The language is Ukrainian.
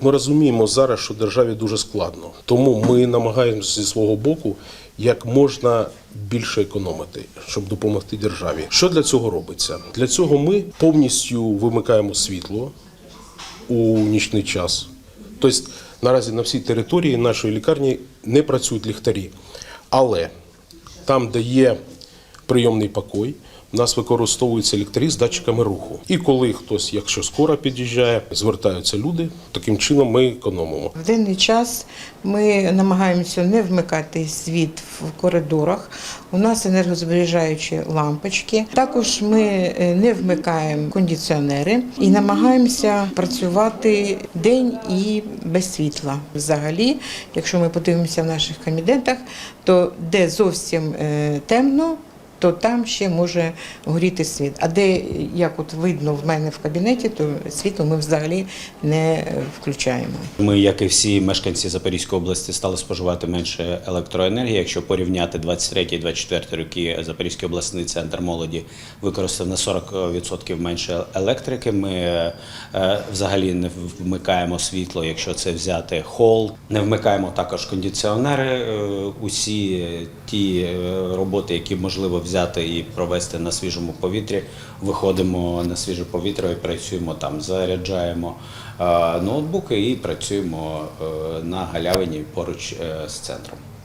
Ми розуміємо зараз, що державі дуже складно, тому ми намагаємося зі свого боку як можна більше економити, щоб допомогти державі. Що для цього робиться? Для цього ми повністю вимикаємо світло у нічний час. Тобто наразі на всій території нашої лікарні не працюють ліхтарі. Але там, де є прийомний покой, у нас використовуються ліхтарі з датчиками руху. І коли хтось, якщо скоро під'їжджає, звертаються люди, таким чином ми економимо. В денний час ми намагаємося не вмикати світ в коридорах. У нас енергозберігаючі лампочки. Також ми е, не вмикаємо кондиціонери і намагаємося працювати день і без світла. Взагалі, якщо ми подивимося в наших кабінетах, то де зовсім е, темно. То там ще може горіти світ. А де, як от видно в мене в кабінеті, то світло ми взагалі не е, включаємо. Ми, як і всі мешканці Запорізької області, стали споживати менше електроенергії. Якщо порівняти 23-24 роки, Запорізький обласний центр молоді використав на 40% менше електрики. Ми е, взагалі не вмикаємо світло, якщо це взяти хол. Не вмикаємо також кондиціонери. Е, Усі ті е, роботи, які можливо взяти і провести на свіжому повітрі, виходимо на свіже повітря і працюємо там, заряджаємо е, ноутбуки і працюємо е, на галявині поруч е, з центром.